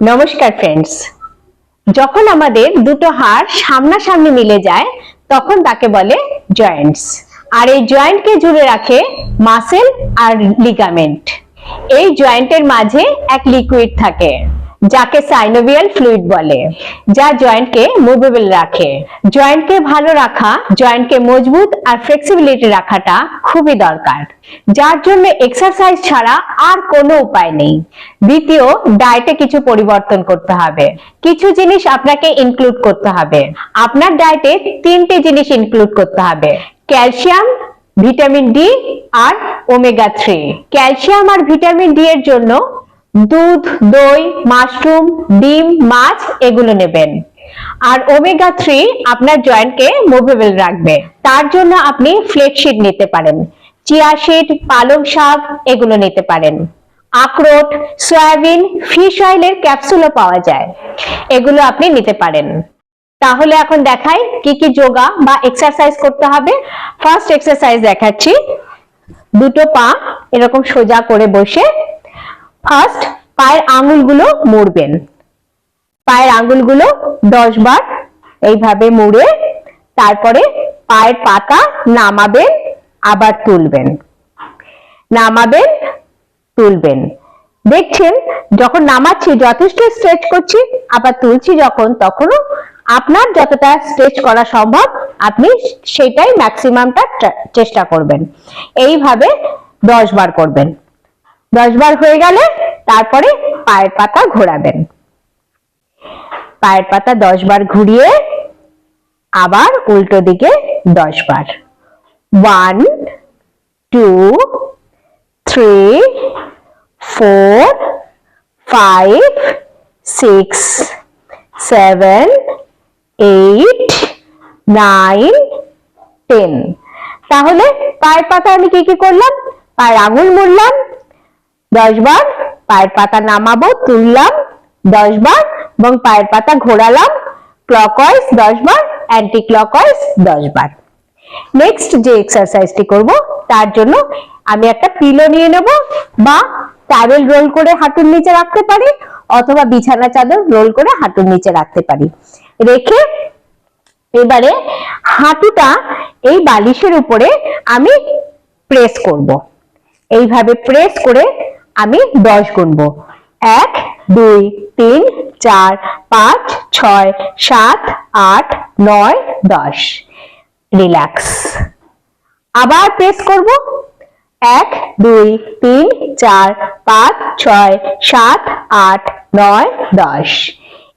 নমস্কার ফ্রেন্ডস যখন আমাদের দুটো হাড় সামনাসামনি মিলে যায়, তখন তাকে বলে জয়েন্টস আর এই জয়েন্টকে জুড়ে রাখে মাসেল আর লিগামেন্ট এই জয়েন্টের মাঝে এক লিকুইড থাকে। যাকে সাইনোভিয়াল ফ্লুইড বলে, যা জয়েন্টকে মুভেবল রাখে। জয়েন্টকে ভালো রাখা জয়েন্টকে মজবুত আর ফ্লেক্সিবিলিটি রাখাটা খুবই দরকার। যার জন্য এক্সারসাইজ ছাড়া আর কোনো উপায় নেই। দ্বিতীয় ডায়েটে কিছু পরিবর্তন করতে হবে। কিছু জিনিস আপনাকে ইনক্লুড করতে হবে। আপনার ডায়েটে তিনটে জিনিস ইনক্লুড করতে হবে। ক্যালসিয়াম ভিটামিন ডি আর ওমেগা থ্রি ক্যালসিয়াম আর ভিটামিন ডি এর জন্য দুধ, দই, মাশরুম, ডিম, মাছ এগুলো নেবেন। আর ওমেগা থ্রি আপনার জয়েন্টকে মুভেবল রাখবে। তার জন্য আপনি ফ্লেক্সিড নিতে পারেন। চিয়া সিড পালং শাক এগুলো নিতে পারেন। আখরোট, সয়াবিন ফিশ অয়েলের ক্যাপসুলও পাওয়া যায়। এগুলো আপনি নিতে পারেন। তাহলে এখন দেখাই কি কি যোগা বা এক্সারসাইজ করতে হবে। ফার্স্ট এক্সারসাইজ দেখাচ্ছি। দুটো পা এরকম সোজা করে বসে ফার্স্ট পায়ের আঙুলগুলো মুড়বেন। পায়ের আঙুলগুলো দশ বার এইভাবে মুড়ে তারপরে পায়ের পাতা নামাবেন, আবার তুলবেন। নামাবেন, তুলবেন। দেখছেন, যখন নামাচ্ছি, যথেষ্ট স্ট্রেচ করছি, আবার তুলছি যখন, তখনও আপনার যতটা স্ট্রেচ করা সম্ভব, আপনি সেটাই ম্যাক্সিমামটা চেষ্টা করবেন। এইভাবে দশ বার করবেন। দশ বার হয়ে গেলে তারপরে পায়ের পাতা ঘোরাবেন। পায়ের পাতা দশ বার ঘুরিয়ে আবার উল্টো দিকে দশ বার one two three four five six seven eight nine ten তাহলে পায়ের পাতা আমি কি কি করলাম? পায়ের আঙুল মুড়লাম দশ বার পায়ের পাতা নামাবো, তুললাম দশ বার এবং পায়ের পাতা ঘোরালাম ক্লকওয়াইজ দশ বার অ্যান্টি ক্লকওয়াইজ দশ বার। নেক্সট যে এক্সারসাইজটি করব, তার জন্য আমি একটা পিলো নিয়ে নেব বা টাওয়েল রোল করে হাঁটুর নিচে রাখতে পারি অথবা বিছানা চাদর রোল করে হাঁটুর নিচে রাখতে পারি। রেখে এবারে হাঁটুটা এই বালিশের উপরে আমি প্রেস করব। এইভাবে প্রেস করে আমি দশ গুনবো। এক, দুই, তিন, চার, পাঁচ, ছয়, সাত, আট, নয়, দশ। রিল্যাক্স আবার প্রেস করব। এক, দুই, তিন, চার, পাঁচ, ছয়, সাত, আট, নয়, দশ।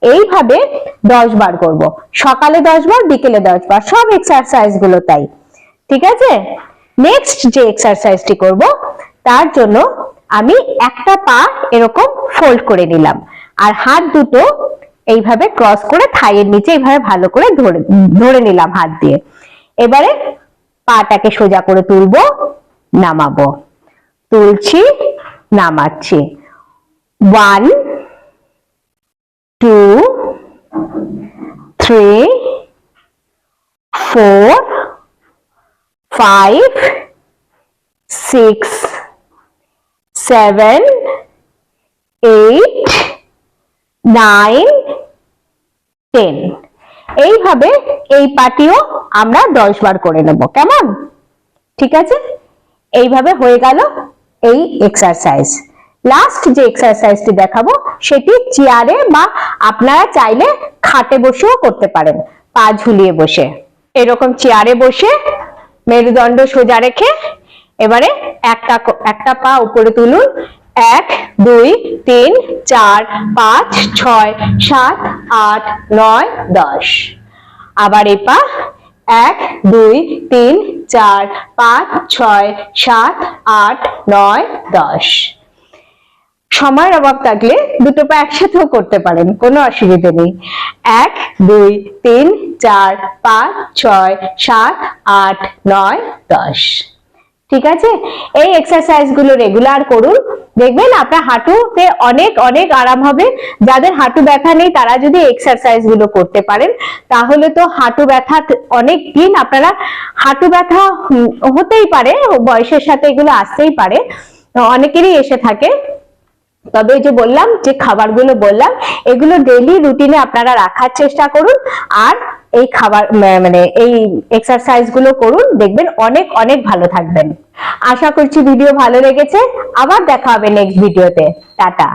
এইভাবে দশ বার করব। সকালে দশ বার, বিকেলে দশ বার। সব এক্সারসাইজগুলো তাই। ঠিক আছে? নেক্সট যে এক্সারসাইজটি করব, তার জন্য আমি একটা পা এরকম ফোল্ড করে নিলাম। আর হাত দুটো এইভাবে ক্রস করে থাইয়ের নিচে এইভাবে ভালো করে ধরে ধরে নিলাম হাত দিয়ে। এবারে পাটাকে সোজা করে তুলবো, নামাবো। তুলছি, নামাচ্ছি। One two three four five six seven eight nine ten এইভাবে এই পাটিও আমরা দশ বার করে নেব, কেমন? ঠিক আছে? এইভাবে হয়ে গেল এই এক্সারসাইজ লাস্ট যে এক্সারসাইজটি দেখাবো, সেটি চেয়ারে বা আপনারা চাইলে খাটে বসেও করতে পারেন, পা ঝুলিয়ে বসে। এরকম চেয়ারে বসে মেরুদণ্ড সোজা রেখে এবারে একটা একটা পা উপরে তুলুন। এক, দুই, তিন, চার, পাঁচ, ছয়, সাত, আট, নয়, দশ। আবার এই পা, এক, দুই, তিন, চার, পাঁচ, ছয়, সাত, আট, নয়, দশ। সময়ের অভাব থাকলে দুটো পা একসাথেও করতে পারেন, কোনো অসুবিধে নেই। এক, দুই, তিন, চার, পাঁচ, ছয়, সাত, আট, নয়, দশ। ঠিক আছে? এই এক্সারসাইজগুলো রেগুলার করুন। দেখবেন আপনার হাঁটুতে অনেক অনেক আরাম হবে। যাদের হাঁটু ব্যথা নেই, তারা যদি এক্সারসাইজগুলো করতে পারেন, তাহলে তো হাঁটু ব্যথা অনেক দিন আপনারা হাঁটু ব্যথা হতেই পারে, বয়সের সাথে এগুলো আসতেই পারে। অনেকেরই এসে থাকে। তবে যে বললাম, যে খাবারগুলো বললাম, এগুলো ডেলি রুটিনে আপনারা রাখার চেষ্টা করুন। আর এই খাবার মানে এই এক্সারসাইজগুলো করুন, দেখবেন অনেক অনেক ভালো থাকবেন। আশা করছি ভিডিও ভালো লেগেছে। আবার দেখা হবে নেক্সট ভিডিওতে টাটা।